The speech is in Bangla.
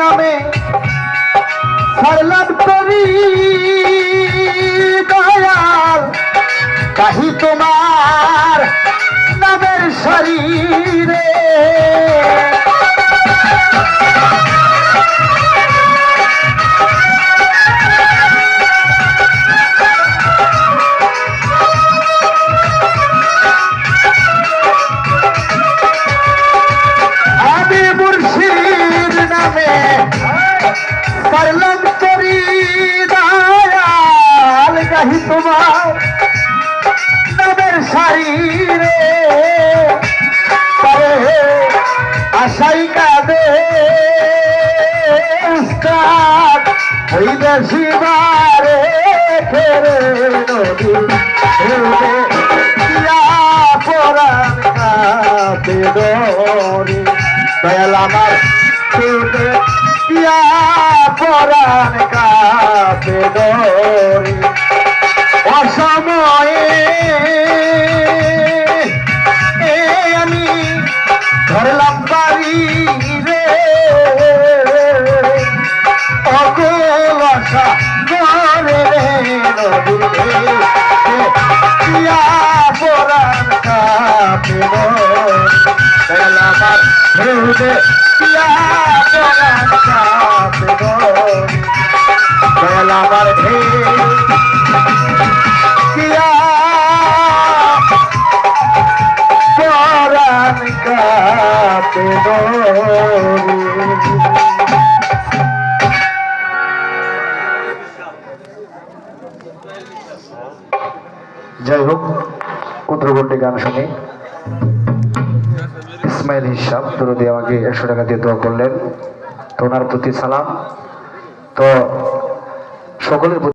নামে সারলাম করি দয়াল। কাহি তোমার নামের শরীরে। আশাই কাঁদে উস্তাদ হইলে শিবারে ফেরে পরাণ অসময়ে কাপে আমার ইয়া পরাণ কাপে যাই হোক কুদ্রগণ্ডে গান শুনি ইসমাইল হিসাব দরদি আমাকে একশো টাকা দিয়ে দোয়া করলেন। তো ওনার প্রতি সালাম। তো সকলের